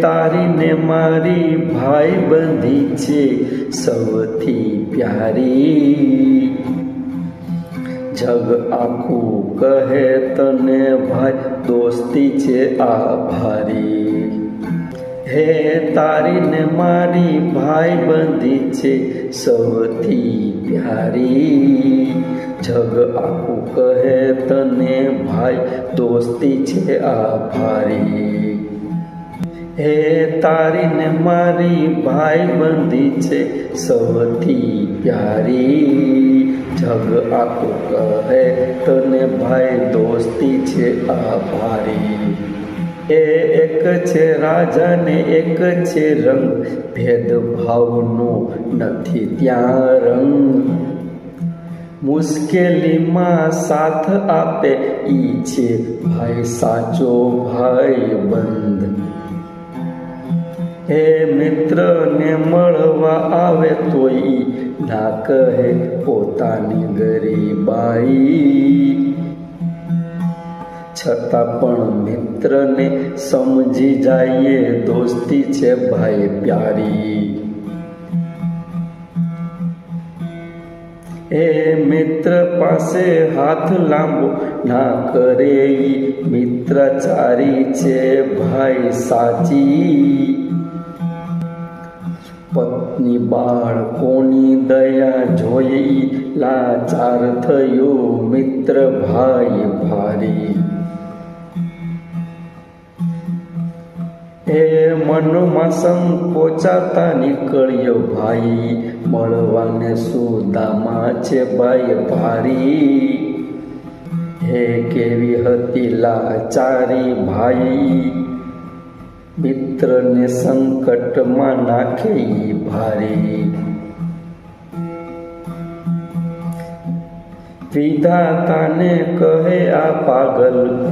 તારી ને મારી ભાઈ બંધી છે સૌથી પ્યારી. જગ આખું કહે તને ભાઈ, દોસ્તી છે આભારી. હે તારી ને મારી ભાઈ બંધી છે સૌથી પ્યારી. જગ આખું કહે તને ભાઈ, દોસ્તી છે આભારી. હે તારી ને મારી ભાઈ બંધી છે સૌથી પ્યારી. જગ આખું કહે, તને ભાઈ દોસ્તી છે આભારી. એ એક છે રાજા ને એક છે રંગ. ભેદભાવનો નથી ત્યાં રંગ. મુશ્કેલીમાં સાથ આપે ઈ છે ભાઈ સાચો ભાઈ બંધ. હે મિત્રને મળવા આવે તોય ઈ ના કહે પોતાની ગરીબાઈ છતાં પણ મિત્રને સમજી જઈએ દોસ્તી છે ભાઈ પ્યારી. એ મિત્ર પાસે હાથ લાંબો ના કરે મિત્રચારી છે ભાઈ સાચી. પત્ની બાળકોની દયા જોઈ લાચાર થયો મિત્ર ભાઈ ભારી. એ મનમાં સંકોચાતા નીકળ્યો ભાઈ, મળવાને સુદામાં છે ભાઈ ભારી. હે કેવી હતી લાચારી ભાઈ? મિત્રને સંકટમાં નાખે ઈ ભારી. વિધાતાને કહે આ પાગલ.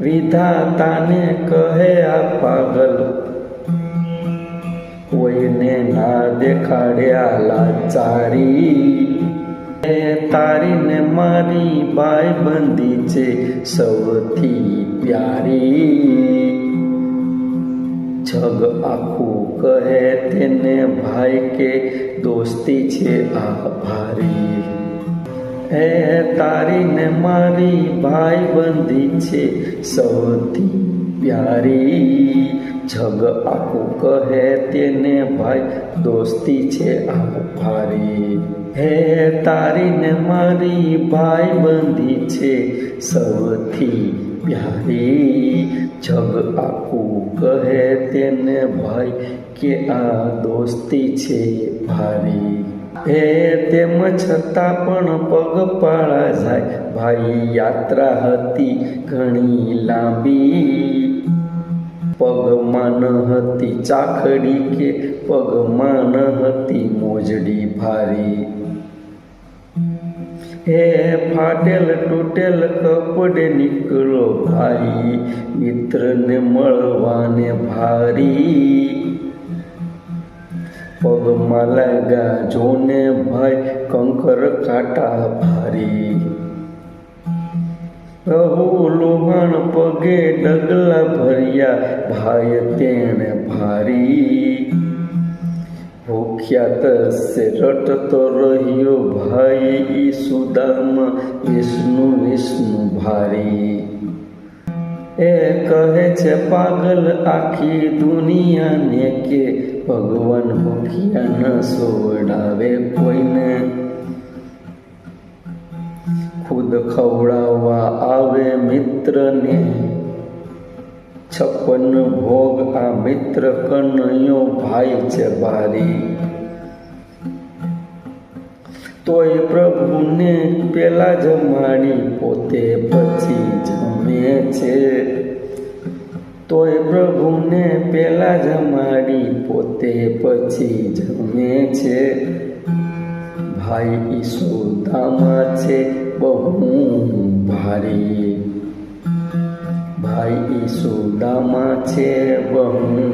વિધાતાને કહે આ પાગલ. કોઈને ના દેખાડ્યા લાચારી. તારી ને મારી ભાઈ બંધી છે સૌથી પ્યારી. જગ આખું કહે તેને ભાઈ કે દોસ્તી છે આભારી. હે તારી ને મારી ભાઈ બંધી છે સૌથી પ્યારી જગ આખું કહે તેને ભાઈ, દોસ્તી છે આભારી હે તારી ને મારી ભાઈ બંધી છે સૌથી પ્યારી. જગ આખું કહે તેને ભાઈ, કે આ દોસ્તી છે ભારી. હે તેમ છતાં પણ પગપાળા જાય, ભાઈ યાત્રા હતી ઘણી લાંબી. પગમાં ન હતી ચાખડી કે પગમાં ન હતી મોજડી ભારી. હે ફાટેલ તૂટેલ કપડે નીકળો ભાઈ મિત્રને મળવાને ભારી. પગમાં લાગ્યા જોને ભાઈ, કંકર કાટા ભારી. રહુ લોહણ પગે ડગલા ભર્યા ભાઈ તેણે ભારી. ભૂખ્યા તરસે રટતો રહ્યો ભાઈ ઈ સુદામ વિષ્ણુ વિષ્ણુ ભારી. એ કહે છે, પાગલ આખી દુનિયાને કે ભગવાન ભૂખ્યા ન સોડાવે કોઈને? ખુદ ખવડાવવા આવે મિત્રને. છપ્પન ભોગ આ મિત્ર કનૈયો ભાઈ છે ભારી તોય પ્રભુને પેલા જમાડી પોતે પછી જમે છે. તોય પ્રભુને પેલા જમાડી પોતે પછી જમે છે. ભાઈ ઈસુદામાં છે. બહુ ભારી. ભાઈ ઈસુદામાં છે, બહુ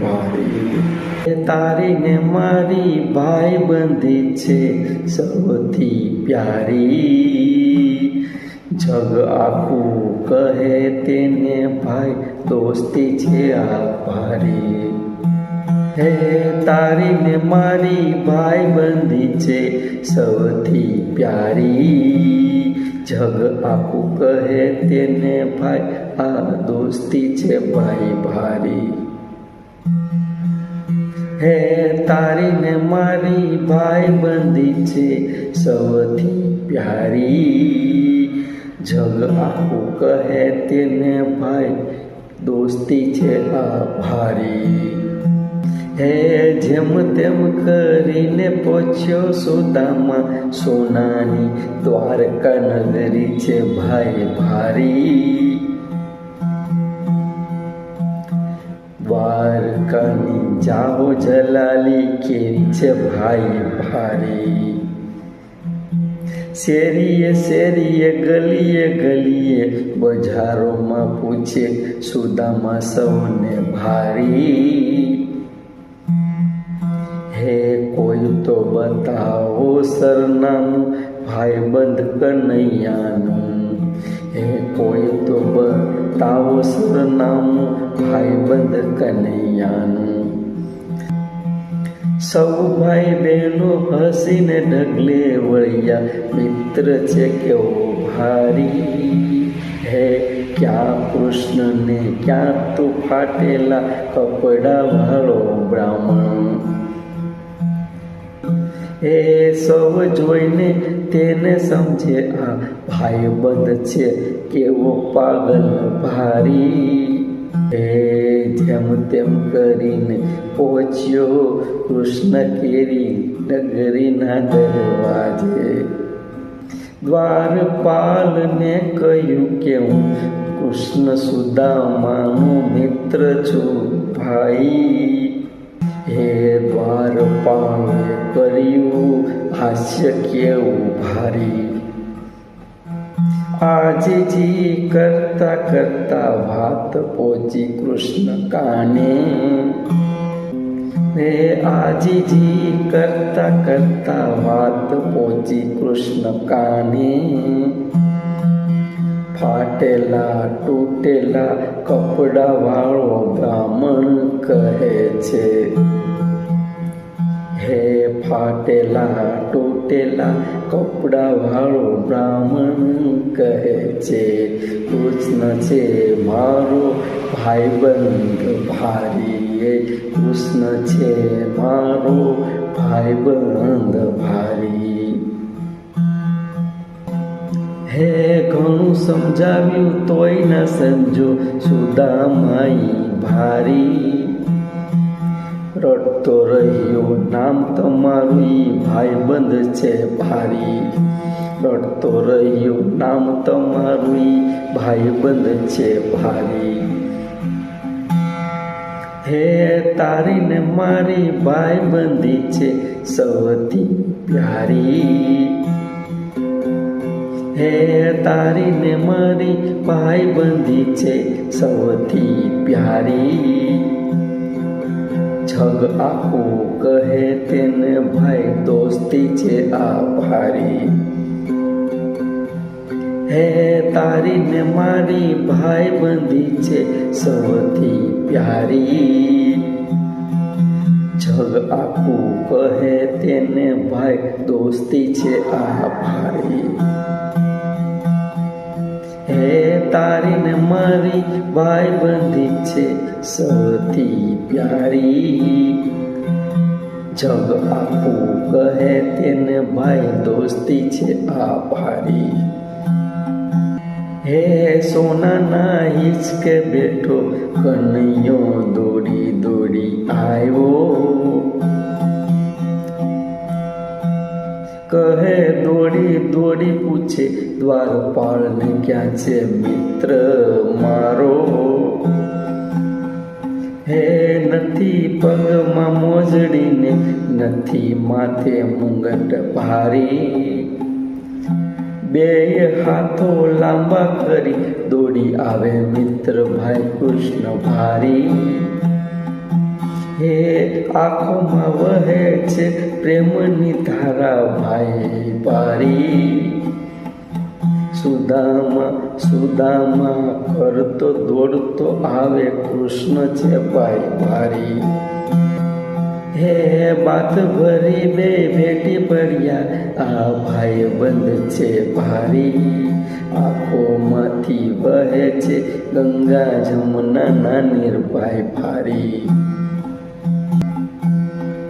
ભારી. તારી ને મારી ભાઈ બંધી છે, સૌથી પ્યારી. જગ આખું કહે તેને, ભાઈ, દોસ્તી છે આ ભારી. હે, તારી ને મારી ભાઈ બંધી છે સૌથી પ્યારી. જગ આખું કહે તેને ભાઈ, આ દોસ્તી છે ભાઈ ભારી. હે, તારી ને મારી ભાઈ બંધી છે સૌથી પ્યારી. જગ આખું કહે તેને ભાઈ, દોસ્તી છે આ ભારી. હે, જેમ તેમ કરીને પહોંચ્યો સુદામાં સોનાની દ્વારકા નગરી છે ભાઈ ભારી. દ્વારકાની જાઓ જલાલી કેવી છે ભાઈ ભારી. શેરીએ શેરીએ, ગલીએ ગલીએ બજારોમાં પૂછે સુદામાં સૌને ભારી. હે, કોઈ તો બતાવો સરનામું, ભાઈબંધ કનૈયાનું. હે, કોઈ તો બતાવો સરનામું, ભાઈબંધ કનૈયાનું. સૌ ભાઈ બહેનો હસીને ઢગલે વળ્યા, મિત્ર છે કેવો ભારી. હે, ક્યાં કૃષ્ણને ક્યાં તું ફાટેલા કપડા વાળો બ્રાહ્મણ? એ સૌ જોઈને તેને સમજે, આ ભાઈ બંધ છે, કેવો પાગલ ભારી. હે જેમ તેમ કરીને પહોંચ્યો કૃષ્ણ કેરી નગરીના દરવાજે. દ્વારપાલને કહ્યું કે, હું કૃષ્ણ સુદામાનું મિત્ર છું, ભાઈ. હે દ્વારપાલે કર્યું, હાસ્ય કેવું ભારી. આજીજી કરતા કરતા વાત પહોંચી કૃષ્ણ કાને. હે આજીજી કરતા કરતા વાત પહોંચી કૃષ્ણ કાને. ફાટેલા, તૂટેલા કપડા વાળો બ્રાહ્મણ કહે છે હે ફાટેલા, તૂટેલા કપડા વાળો બ્રાહ્મણ કહે છે, કૃષ્ણ છે મારો ભાઈબંધ ભારી હે કૃષ્ણ છે મારો ભાઈબંધ ભારી. હે ઘણું સમજાવ્યું તોય ન સમજો, સુદામાઈ ભારી રડતો રહ્યો નામ તમારું ભાઈ ભાઈબંધ છે ભારી. રડતો રહ્યો નામ તમારું ભાઈ ભાઈબંધ છે ભારી. હે તારી ને મારી ભાઈબંધી છે સૌથી પ્યારી. હે તારી ને મારી ભાઈબંધી છે સૌથી પ્યારી. જગ આખું કહે તેને ભાઈ દોસ્તી છે આ ભારી. હે તારી ને મારી ભાઈબંધી છે સૌથી પ્યારી. જગ આખું કહે તેને ભાઈ દોસ્તી છે આ ભારી. તારી ને મારી ભાઈબંધી છે સૌથી પ્યારી. જગ આપું કહે તેને ભાઈ દોસ્તી છે આ ભારી હે સોનાના હિચકે બેઠો, કનૈયો દોડી દોડી આવ્યો દોડી પૂછે દ્વારપાળને ક્યાં છે મિત્ર મારો? હે નથી પગમાં મોજડીને, નથી માથે મુંગટ ભારી. બે હાથો લાંબા કરી, દોડી આવે મિત્ર ભાઈ કૃષ્ણ ભારી. હે, આંખોમાં વહે છે પ્રેમની ધારા ભાઈ પારી સુદામા સુદામા કરતો દોડતો આવે કૃષ્ણ છે ભાઈ ભારી હે, બાત ભરી બે ભેટી પડ્યા, આ ભાઈ બંધ છે ભારી. આંખોમાંથી વહે છે ગંગા જમુના નિર્ભય ભારી.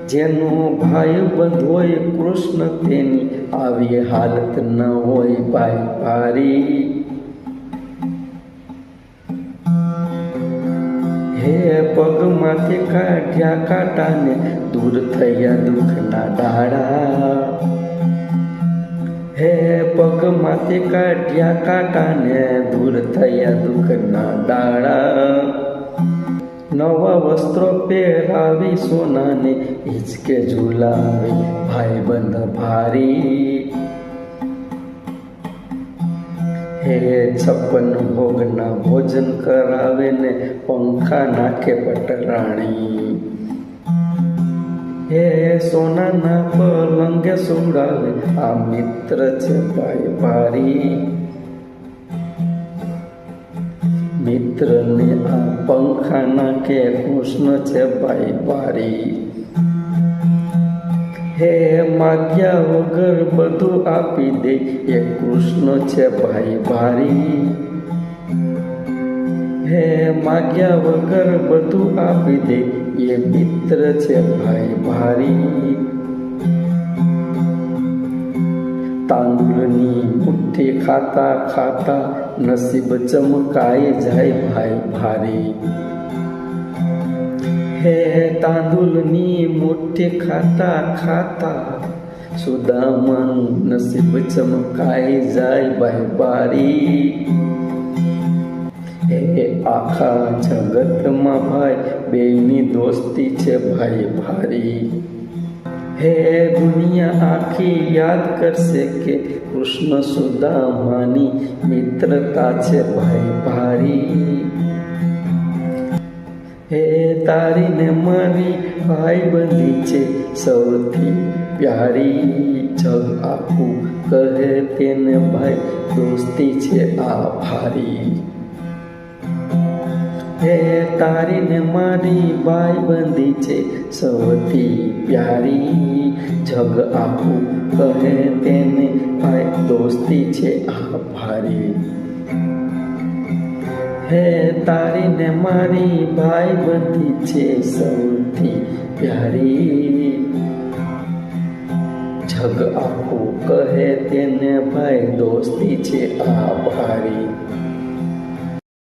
જેનો ભાઈ બંધ હોય કૃષ્ણ તેની આવી હાલત ન હોય ભાઈ ભારી હે પગમાંથી કાઢ્યા કાટાને દૂર થયા દુઃખના ડાળા હે પગમાંથી કાઢ્યા કાટાને દૂર થયા દુઃખના ડાળા નવા વસ્ત્રો પહેરાવી સોનાને હિચકે ઝુલાવી ભાઈ બંધ ભારી. હે છપ્પન ભોગના ભોજન કરાવે ને પંખા નાખે પટરાણી. હે સોનાના પલંગે સુડાવે, આ મિત્ર છે ભાઈ ભારી. મિત્રને આ પંખા કે કૃષ્ણ છે ભાઈ ભારી હે માગ્યા વગર બધું આપી દે, એ કૃષ્ણ છે ભાઈ ભારી હે માગ્યા વગર બધું આપી દે, એ મિત્ર છે ભાઈ ભારી તાંદુળની મુઠ્ઠી ખાતા ખાતા નસીબ ચમકાઈ જાય ભાઈ ભારી. હે તાંદુલની મુઠ્ઠી ખાતા ખાતા સુદામન નસીબ ચમકાઈ જાય ભાઈ બારી હે આખા જગતમાં ભાઈ બેની દોસ્તી છે ભાઈ ભારી. હે દુનિયા આખી યાદ કરશે કે કૃષ્ણ સુદામાની મિત્રતા છે ભાઈ ભારી. હે તારી ને મારી ભાઈ બંધી છે સૌથી પ્યારી. જગ આખું કહે તેને, ભાઈ, દોસ્તી છે આ ભારી. હે તારી ને મારી ભાઈ બંધી છે. સૌથી પ્યારી જગ આખું કહે તેને ભાઈ દોસ્તી છે આ ભારી. હે તારી ને મારી ભાઈ બંધી છે સૌથી પ્યારી. જગ આખું કહે તેને ભાઈ દોસ્તી છે આ ભારી.